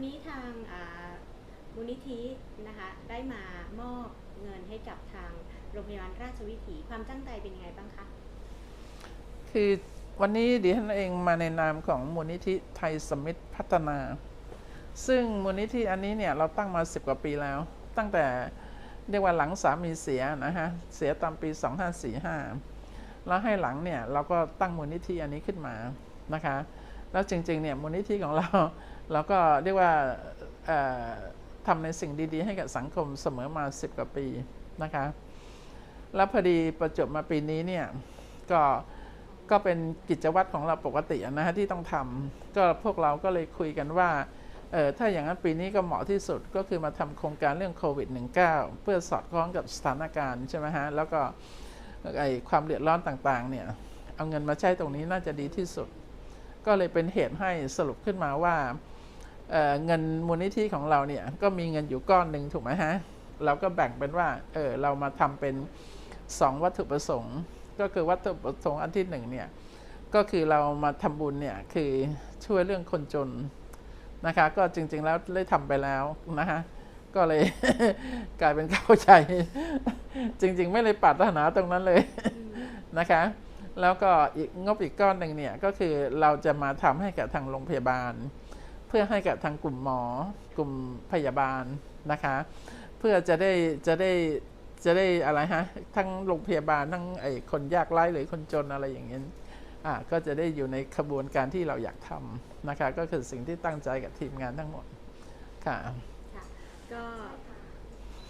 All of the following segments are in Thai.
วันนี้ทางมูลนิธินะคะได้มามอบเงินให้กับทางโรงพยาบาลราชวิถีความตั้งใจเป็นยังไงบ้างคะ คือวันนี้ดิฉันเองมาในนามของมูลนิธิไทยสมิตรพัฒนา ซึ่งมูลนิธิอันนี้เนี่ยเราตั้งมา10กว่าปีแล้ว ตั้งแต่เรียกว่าหลังสามีเสียนะฮะ เสียตามปี 2545 แล้วให้หลังเนี่ยเราก็ตั้งมูลนิธิอันนี้ขึ้นมานะคะ แล้วจริงๆเนี่ยมูลนิธิของเราเราก็เรียกว่าทำในสิ่งดีๆ ให้กับสังคมเสมอมา 10 กว่าปีนะคะ แล้วพอดีประจวบมาปีนี้เนี่ยก็ก็เป็นกิจวัตรของเราปกตินะฮะที่ต้องทำก็พวกเราก็เลยคุยกันว่าเออถ้าอย่างนั้นปีนี้ก็เหมาะที่สุดก็คือมาทำโครงการเรื่องโควิด -19 เพื่อสอดคล้องกับสถานการณ์ใช่ไหมฮะแล้วก็ไอความเดือดร้อนต่างๆเนี่ยเอาเงินมาใช้ตรงนี้น่าจะดีที่สุด ก็เลยเป็นเหตุให้สรุปขึ้นมาว่าเเงินมูลนิธิของเราเนี่ยก็มีเงินอยู่ก้อนหนึ่งถูกไหมฮะ เราก็แบ่งเป็นว่าเออเรามาทำเป็น 2 วัตถุประสงค์ ก็คือวัตถุประสงค์อันที่หนึ่งเนี่ยก็คือเรามาทำบุญเนี่ยคือช่วยเรื่องคนจนนะคะก็จริง ๆ แล้วได้ทำไปแล้วนะคะก็เลยกลายเป็นเข้าใจ จริง ๆ ไม่เลยปรารถนาตรงนั้นเลยนะคะ แล้วก็อีกงบอีกก้อนหนึ่งเนี่ยก็คือเราจะมาทำให้กับทางโรงพยาบาล เพื่อให้กับทางกลุ่มหมอ กลุ่มพยาบาลนะคะ เพื่อจะได้จะได้จะได้อะไรฮะทั้งโรงพยาบาลทั้งไอ้คนยากไร้หรือคนจนอะไรอย่างเงี้ยอ่าก็จะได้อยู่ในขบวนการที่เราอยากทำนะคะ ก็คือสิ่งที่ตั้งใจกับทีมงานทั้งหมดค่ะค่ะก็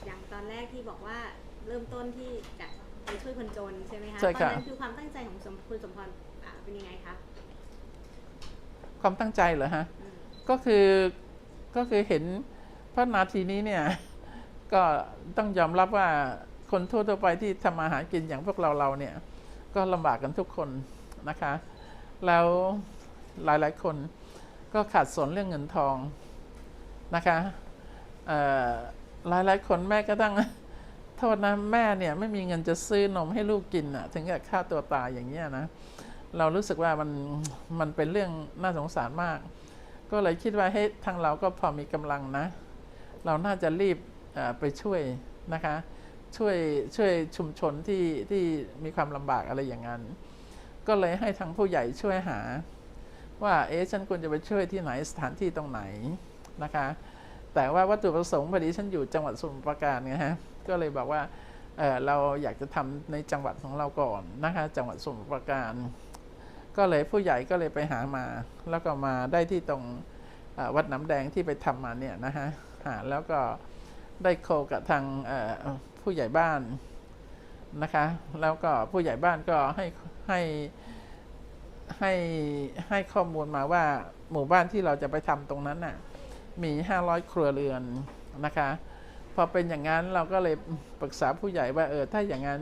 อย่างตอนแรกที่บอกว่าเริ่มต้นที่จะ ไปช่วยคนจนใช่ไหมคะใช่ตอนค่ะนั้นคือความตั้งใจของสมคุณสมพรอ่าเป็นยังไงคะความตั้งใจเหรอฮะ อืมก็คือก็คือเห็นเพราะนาทีนี้เนี่ย ก็ต้องยอมรับว่าคนทั่วๆไปที่ทำมาหากินอย่างพวกเราเราเนี่ย ก็ลำบากกันทุกคนนะคะ แล้วหลายๆคนก็ขาดสนเรื่องเงินทองนะคะเอ่อหลายๆคนแม่ก็ตั้ง โทษนะแม่เนี่ยไม่มีเงินจะซื้อนมให้ลูกกินอะถึงกับฆ่าตัวตายอย่างเงี้ยนะ เรารู้สึกว่ามันมันเป็นเรื่องน่าสงสารมาก ก็เลยคิดว่าให้ทางเราก็พอมีกำลังนะ เราน่าจะรีบไปช่วยนะคะ ช่วยช่วยชุมชนที่ที่มีความลำบากอะไรอย่างนั้น ก็เลยให้ทางผู้ใหญ่ช่วยหา ว่าเอ๊ะฉันควรจะไปช่วยที่ไหนสถานที่ตรงไหนนะคะ แต่ว่าวัตถุประสงค์พอดีฉันอยู่จังหวัดสมุทรปราการไงฮะ ก็เลยบอกว่าเเราอยากจะทำในจังหวัดของเราก่อนนะคะจังหวัดสมุทรปราการ ก็เลยผู้ใหญ่ก็เลยไปหามา แล้วก็มาได้ที่ตรงวัดน้ำแดงที่ไปทำมาเนี่ยนะฮะหาแล้วก็ได้โคกับทางผู้ใหญ่บ้านนะคะ แล้วก็ผู้ใหญ่บ้านก็ให้ให้ให้ให้ข้อมูลมาว่าหมู่บ้านที่เราจะไปทำตรงนั้นน่ะมี 500 ครัวเรือนนะคะ อเป็นอย่างนั้นเราก็เลยปรึกษาผู้ใหญ่ว่าเออถ้าอย่างนั้น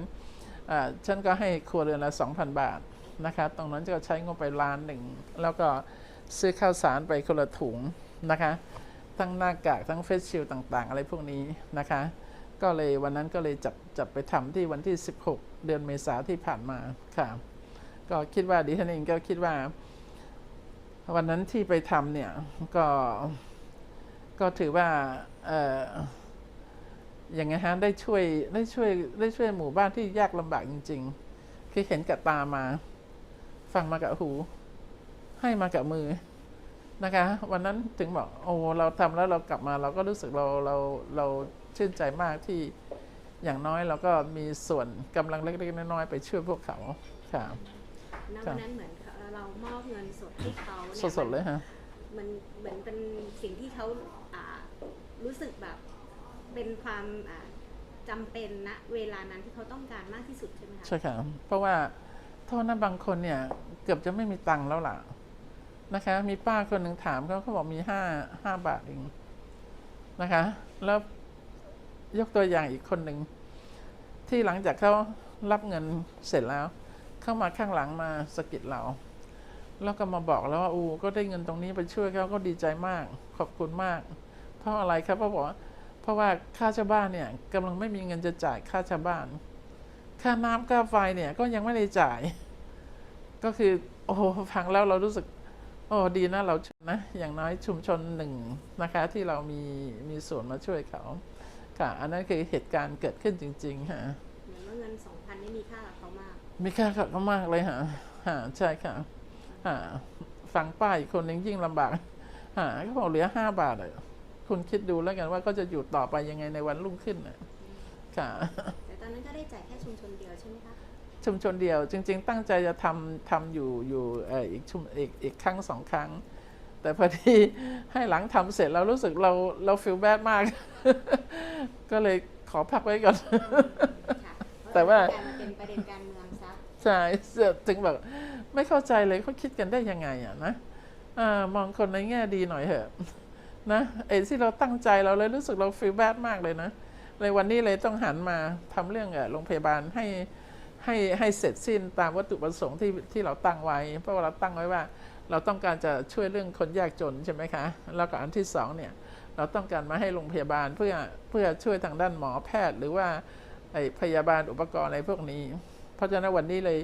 ฉันก็ให้ครัวเรือนละ 2,000 บาทนะคะตรงนั้นจะใช้งบไปล้านหนึ่ง แล้วก็ซื้อข้าวสารไปคนละถุงนะคะ ทั้งหน้ากากทั้งเฟสชิลต่างๆ อะไรพวกนี้นะคะ ก็เลยวันนั้นก็เลยจับจับไปทำที่วันที่ 16 เดือนเมษาที่ผ่านมาค่ะก็คิดว่าดิฉันเองก็คิดว่า วันนั้นที่ไปทำเนี่ยก็ก็ถือว่าเอ่ออย่างไงฮะได้ช่วยได้ช่วยได้ช่วยหมู่บ้านที่ยากลำบากจริง ๆ คือเห็นกับตามา ฟังมากับหู ให้มากับมือนะคะ วันนั้นถึงบอกโอ้เราทำแล้วเรากลับมา เราก็รู้สึกเราเราเราชื่นใจมากที่อย่างน้อยเราก็มีส่วนกำลังเล็กๆน้อยๆไปช่วยพวกเขาค่ะณครัวับนนั้นเหมือนเรามอบเงินสดให้เขาเนี่ยสดๆเลยฮะมันเหมือนเป็นสิ่งที่เขาอ่ารู้สึกแบบ เป็นความอ่าจำเป็นณเวลานั้นที่เขาต้องการมากที่สุดใช่ไหมคะใช่ค่ะเพราะว่าโทษนะบางคนเนี่ยเกือบจะไม่มีตังค์แล้วล่ะนะคะ มีป้าคนหนึ่งถามเขาเขาบอกมีห้าห้าบาทเองนะคะ แล้วยกตัวอย่างอีกคนหนึ่งที่หลังจากเขารับเงินเสร็จแล้ว เข้ามาข้างหลังมาสะกิดเรา แล้วก็มาบอกแล้วว่าอูก็ได้เงินตรงนี้ไปช่วยเขาก็ดีใจมาก ขอบคุณมาก เพราะอะไรครับเพราะบอกว่า ราะว่าค่าเช่าบ้านเนี่ยกำลังไม่มีเงินจะจ่ายค่าเช่าบ้าน ค่าน้ำค่าไฟเนี่ยก็ยังไม่ได้จ่าย ก็คือโอ้โหฟังแล้วเรารู้สึก โอ้ดีนะเรานะอย่างน้อยชุมชนหนึ่งนะคะ ที่เรามีมีส่วนมาช่วยเขาค่ะอันนั้นคือเหตุการณ์เกิดขึ้นจริงๆฮะเหมือนว่าเงินสองพันนี่มีค่ากับเขามาก มีค่ากับเขามากเลยฮะฮะใช่ค่ะฮะฟังป้าอีกคนหนึงยิ่งลำบากฮะเขาบอกเหลือห้าบาทเลย คุณคิดดูแล้วกันว่าก็จะอยู่ต่อไปยังไงในวันรุ่งขึ้นน่ะค่ะแต่ตอนนั้นก็ได้จ่ายแค่ชุมชนเดียวใช่ไหมคะชุมชนเดียวจริง ๆ ตั้งใจจะทำทำอยู่อยู่เอ่ออีกชุมอีกอีกครั้งสองครั้ง แต่พอดีให้หลังทำเสร็จเรารู้สึกเราเราฟีลแบดมาก ก็เลยขอพักไว้ก่อนค่ะแต่ว่ากลายมาเป็นประเด็นการเมืองซะใช่เสือกถึงแบบไม่เข้าใจเลยเขาคิดกันได้ยังไงอะนะอามองคนในแง่ดีหน่อยเถอะ นะไอ้ที่เราตั้งใจเราเลยรู้สึกเราฟีลแบดมากเลยนะเลยวันนี้เลยต้องหันมาทำเรื่องโรงพยาบาลให้ให้ให้เสร็จสิ้นตามวัตถุประสงค์ที่ที่เราตั้งไว้ เพราะว่าเราตั้งไว้ว่า เราต้องการจะช่วยเรื่องคนยากจนใช่ไหมคะ แล้วก็อันที่สองเนี่ยเราต้องการมาให้โรงพยาบาลเพื่อเพื่อช่วยทางด้านหมอแพทย์ หรือว่าไอ้พยาบาลอุปกรณ์อะไรพวกนี้ เพราะฉะนั้นวันนี้เลย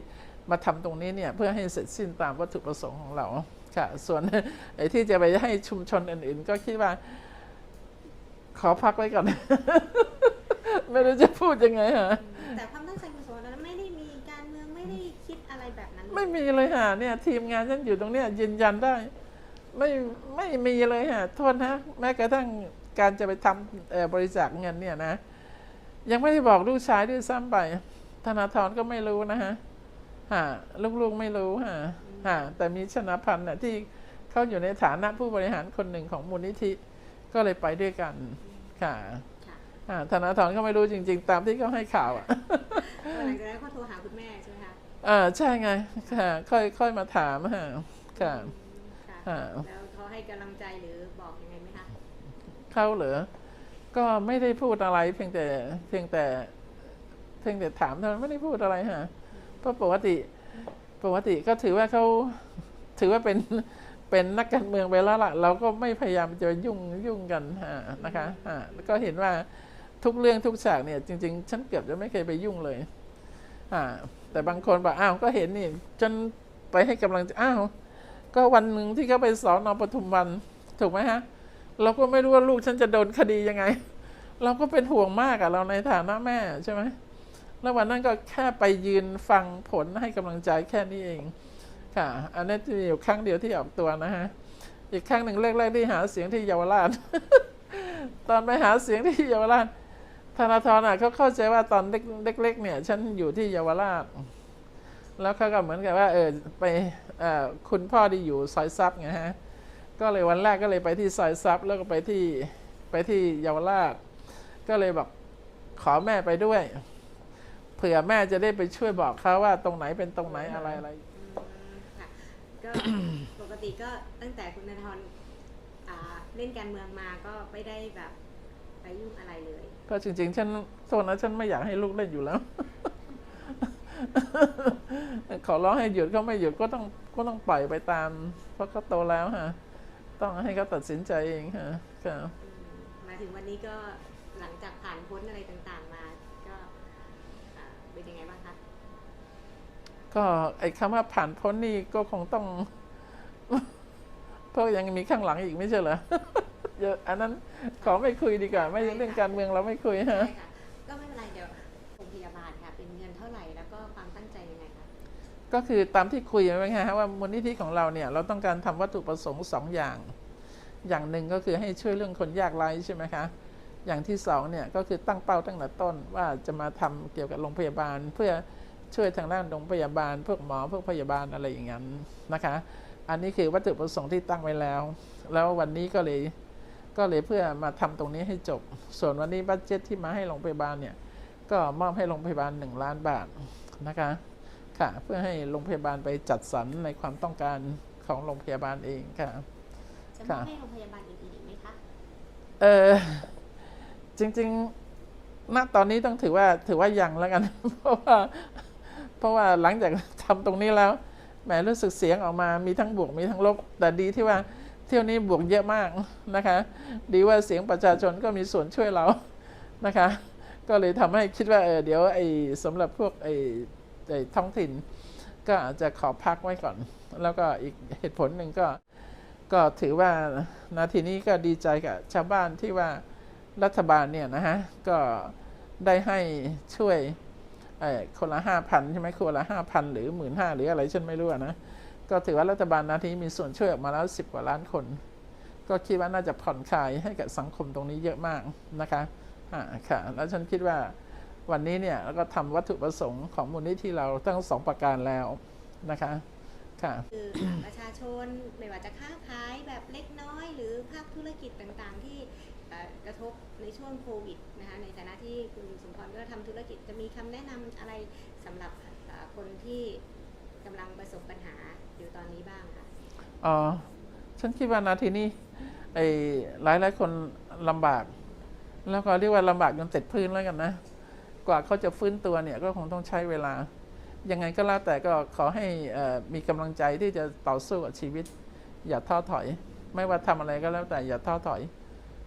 มาทำตรงนี้เนี่ยเพื่อให้เสร็จสิ้นตามวัตถุประสงค์ของเราค่ะส่วนไอ้ที่จะไปให้ชุมชนอื่น ๆ ก็คิดว่า ขอพักไว้ก่อน ไม่รู้จะพูดยังไงฮะแต่ความตั้งใจของสวนนั้นไม่ได้มีการเมืองไม่ได้คิดอะไรแบบนั้นเลยไม่มีเลยฮะเนี่ย ทีมงานฉันอยู่ตรงเนี้ยยืนยันได้ ไม่ไม่มีเลยฮะโทษนะ แม้กระทั่งการจะไปทำเอ่อบริจาคเงินเนี่ยนะ ยังไม่ได้บอกลูกชายด้วยซ้ำไปธนาธรก็ไม่รู้นะฮะ ฮะลูกๆไม่รู้ฮะฮะแต่มีชนะพันธ์น่ะที่เขาอยู่ในฐานะผู้บริหารคนหนึ่งของมูลนิธิก็เลยไปด้วยกันค่ะค่ะอ่าธนาธรก็ไม่รู้จริง ๆ ตามที่เขาให้ข่าวอะหลังจากนั้นก็โทรหาคุณแม่ใช่ไหมคะอ่าใช่ไงค่ะค่อยค่อยมาถามฮะค่ะอืมค่ะอ่าแล้วเขาให้กำลังใจหรือบอกยังไงไหมคะเขาเหรอก็ไม่ได้พูดอะไรเพียงแต่เพียงแต่ เพียงแต่ถามเท่านั้นไม่ได้พูดอะไรฮะ เพราะปกติปกติก็ถือว่าเขาถือว่าเป็นเป็นนักการเมืองไปแล้วล่ะ เราก็ไม่พยายามจะยุ่งยุ่งกันะนะคะฮะแล้วก็เห็นว่าทุกเรื่องทุกฉากเนี่ย จริง ๆ ฉันเกือบจะไม่เคยไปยุ่งเลยอ่าแต่บางคนบอกอ้าวก็เห็นนี่จนไปให้กำลังใจอ้าวก็วันหนึ่งที่เขาไปสอนอปทุมวัน ถูกไหมฮะ เราก็ไม่รู้ว่าลูกฉันจะโดนคดียังไง เราก็เป็นห่วงมากอะเราในฐานะแม่ใช่ไหม แล้ววันนั้นก็แค่ไปยืนฟังผลให้กำลังใจแค่นี้เอง ค่ะ อันนี้จะมีอยู่ครั้งเดียวที่ออกตัวนะฮะ อีกครั้งหนึ่งแรกๆที่หาเสียงที่เยาวราช ตอนไปหาเสียงที่เยาวราช ธนาธรอะเขาเข้าใจว่าตอนเล็กๆเนี่ยฉันอยู่ที่เยาวราช แล้วเขาก็เหมือนกับว่าเออไปอคุณพ่อที่อยู่ซอยซับไงฮะ ก็เลยวันแรกก็เลยไปที่ซอยซับแล้วก็ไปที่ไปที่เยาวราช ก็เลยบอกขอแม่ไปด้วย ผื่อแม่จะได้ไปช่วยบอกเขาว่าตรงไหนเป็นตรงไหนอะไรอะไรอืมค่ะก็ปกติก็ตั้งแต่คุณธนาธรอ่าเล่นการเมืองมาก็ไม่ได้แบบไปยุ่งอะไรเลยก็จริง ๆ ฉันโทษนะฉันไม่อยากให้ลูกเล่นอยู่แล้ว ขอร้องให้หยุดก็ไม่หยุดก็ต้องก็ต้องปล่อยไปตาม เพราะเขาโตแล้วฮะ ต้องให้เขาตัดสินใจเองฮะค่ะ อืมมาถึงวันนี้ก็หลังจากผ่านพ้นอะไรต่างๆมา ก็อ่าเป็นยังไงบ้างคะ ก็ไอ้คำว่าผ่านพ้นนี่ก็คงต้องเพราะยังมีข้างหลังอีกไม่ใช่เหรอเยอะอันนั้นขอไม่คุยดีกว่า ไม่เรื่องการเมืองเราไม่คุยฮะใช่ค่ะก็ไม่เป็นไรเดี๋ยวโรงพยาบาลค่ะเป็นเงินเท่าไหร่แล้วก็ความตั้งใจยังไงคะก็คือตามที่คุยไว้ไงฮะว่ามูลนิธิของเราเนี่ย เราต้องการทำวัตถุประสงค์สองอย่าง อย่างหนึ่งก็คือให้ช่วยเรื่องคนยากไร้ใช่ไหมคะอย่างที่สองเนี่ยก็คือตั้งเป้าตั้งแต่ต้นว่าจะมาทำเกี่ยวกับโรงพยาบาลเพื่อ ช่วยทางด้านโรงพยาบาลพวกหมอพวกพยาบาลอะไรอย่างนั้นนะคะ อันนี้คือวัตถุประสงค์ที่ตั้งไว้แล้ว แล้ววันนี้ก็เลยก็เลยเพื่อมาทำตรงนี้ให้จบ ส่วนวันนี้บัตเจ็ตที่มาให้โรงพยาบาลเนี่ยก็มอบให้โรงพยาบาล 1 ล้านบาทนะคะค่ะเพื่อให้โรงพยาบาลไปจัดสรรในความต้องการของโรงพยาบาลเองค่ะจะมค่ะอบให้โรงพยาบาลอื่นๆอีกไหมคะเออจริงๆณตอนนี้ต้องถือว่าถือว่ายังแล้วกัน เพราะว่าเพ ราะว่าหลังจากทำตรงนี้แล้วแหมรู้สึกเสียงออกมามีทั้งบวกมีทั้งลบแต่ดีที่ว่าเที่ยวนี้บวกเยอะมากนะคะ ดีว่าเสียงประชาชนก็มีส่วนช่วยเรานะคะ ก็เลยทำให้คิดว่าเออเดี๋ยวไอ้สำหรับพวกไอ้ไอ้ท้องถิ่น ก็อาจจะขอพักไว้ก่อน แล้วก็อีกเหตุผลหนึ่งก็ก็ถือว่านาทีนี้ก็ดีใจกับชาวบ้านที่ว่ารัฐบาลเนี่ยนะฮะก็ได้ให้ช่วย คนละห้าพันใช่ไหมคนละห้าพันหรือหมื่นห้าหรืออะไรฉันไม่รู้นะ ก็ถือว่ารัฐบาลนาทีมีส่วนช่วยออกมาแล้วสิบกว่าล้านคน ก็คิดว่าน่าจะผ่อนคลายให้กับสังคมตรงนี้เยอะมากนะคะอ่าค่ะ แล้วฉันคิดว่าวันนี้เนี่ยเราก็ทำวัตถุประสงค์ของมูลนิธิเราทั้งสองประการแล้วนะคะค่ะคือประชาชนไม่ว่าจะค้าขายแบบเล็กน้อย หรือภาคธุรกิจต่างๆที่ กระทบในช่วงโควิดนะคะในฐานะที่คุณสมพรก็ทำธุรกิจจะมีคำแนะนำอะไรสำหรับคนที่กำลังประสบปัญหาอยู่ตอนนี้บ้างคะอ๋อฉันคิดว่านาทีนี้ไอ้หลายหลายคนลำบาก แล้วก็เรียกว่าลำบากจนติดพื้นแล้วกันนะ กว่าเขาจะฟื้นตัวเนี่ยก็คงต้องใช้เวลา ยังไงก็แล้วแต่ก็ขอให้มีกำลังใจที่จะต่อสู้กับชีวิต อย่าท้อถอย ไม่ว่าทำอะไรก็แล้วแต่อย่าท้อถอย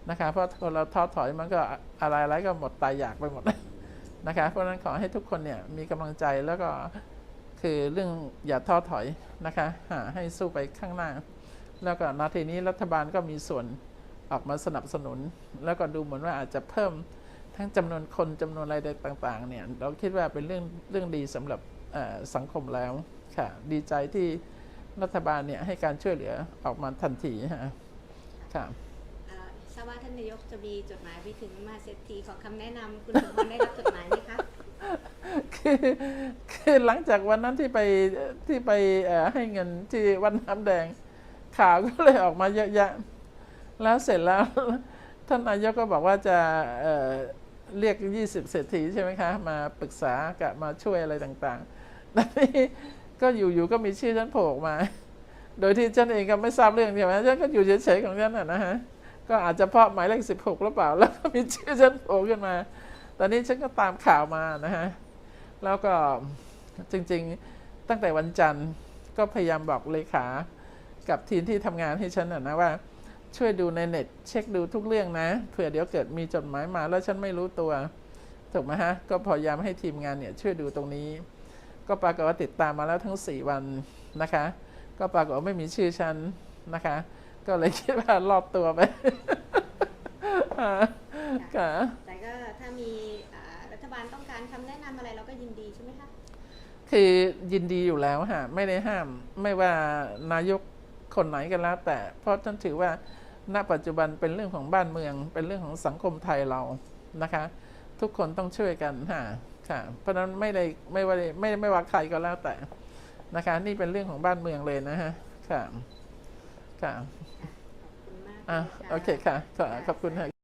นะคะเพราะคนเราท้อถอยมันก็อะไรอะไรก็หมดตายอยากไปหมดนะคะเพราะฉะนั้นขอให้ทุกคนเนี่ยมีกำลังใจแล้วก็คือเรื่องอย่าท้อถอยนะคะหาให้สู้ไปข้างหน้า แล้วก็นาทีนี้รัฐบาลก็มีส่วนออกมาสนับสนุน แล้วก็ดูเหมือนว่าอาจจะเพิ่มทั้งจำนวนคนจำนวนอะไรต่างๆเนี่ยเราคิดว่าเป็นเรื่องเรื่องดีสำหรับสังคมแล้วค่ะดีใจที่รัฐบาลเนี่ยให้การช่วยเหลือออกมาทันทีฮะค่ะ ทราบว่าท่านนายกจะมีจดหมายไปถึงมาเศรษฐีขอคำแนะนำคุณสมพรได้รับจดหมายไหมคะคือคือหลังจากวันนั้นที่ไปที่ไปเอ่อให้เงินที่วันน้ำแดงข่าวก็เลยออกมาเยอะแยะ แล้วเสร็จแล้ว ท่านนายกก็บอกว่าจะเอ่อเรียก 20 เศรษฐีใช่ไหมคะ มาปรึกษากับมาช่วยอะไรต่างๆแล้วนี่ก็อยู่ๆก็มีชื่อฉันโผล่ออกมา โดยที่ฉันเองก็ไม่ทราบเรื่องใช่ไหมฉันก็อยู่เฉยๆของฉันน่ะนะฮะ ก็อาจจะเพราะหมายเลข16หรือเปล่า แล้วก็มีชื่อฉันโผล่ขึ้นมา ตอนนี้ฉันก็ตามข่าวมานะฮะ แล้วก็จริงๆตั้งแต่วันจันทร์ก็พยายามบอกเลขา กับทีมที่ทำงานให้ฉันนะนะว่า ช่วยดูในเน็ต เช็คดูทุกเรื่องนะเผื่อเดี๋ยวเกิดมีจดหมายมาแล้วฉันไม่รู้ตัวถูกไหมฮะ ก็พยายามให้ทีมงานเนี่ยช่วยดูตรงนี้ ก็ปรากฏว่าติดตามมาแล้วทั้ง 4 วันนะคะ ก็ปรากฏว่าไม่มีชื่อฉันนะคะ ก็เลยคิดว่ารอบตัวไปอ่าค่ะแต่ก็ถ้ามีเอ่อรัฐบาลต้องการคำแนะนำอะไรเราก็ยินดีใช่ไหมคะคือยินดีอยู่แล้วฮะไม่ได้ห้ามไม่ว่านายกคนไหนกันแล้ว แต่เพราะท่านถือว่าณปัจจุบันเป็นเรื่องของบ้านเมือง เป็นเรื่องของสังคมไทยเรานะคะ ทุกคนต้องช่วยกันฮะค่ะ เพราะฉะนั้นไม่ได้ไม่ว่าไม่ไม่ว่าใครก็แล้วแต่นะคะ นี่เป็นเรื่องของบ้านเมืองเลยนะฮะค่ะ ค่ะขอบคุณมากอะลยะโอเคค่ะขอขอบคุณค่ะ